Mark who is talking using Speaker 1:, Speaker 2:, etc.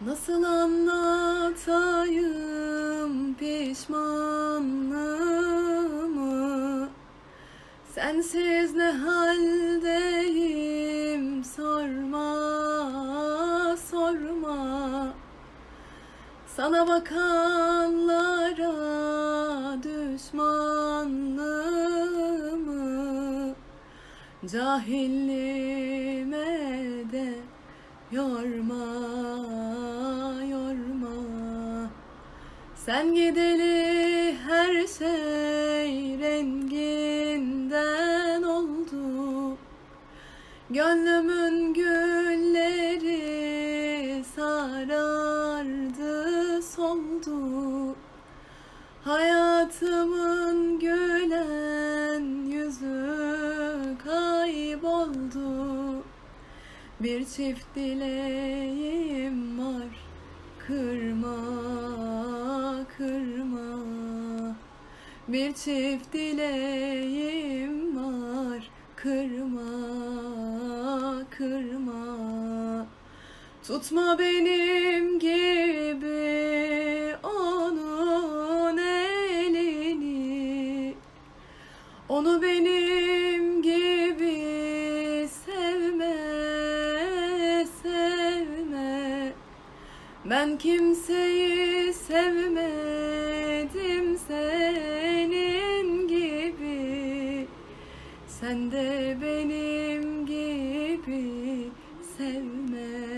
Speaker 1: Nasıl anlatayım pişmanlığımı? Sensiz ne haldeyim sorma sorma. Sana bakanlara düşmanlığımı Cahilliğime de yorma Sen gideli her şey renginden oldu. Gönlümün gülleri sarardı soldu. Hayatımın gülen yüzü kayboldu. Bir çift dileğim Bir çift dileğim var. Kırma, kırma. Tutma benim gibi onun elini. Onu benim gibi sevme, sevme. Ben kimseyi sevmedim Sen de benim gibi sevme.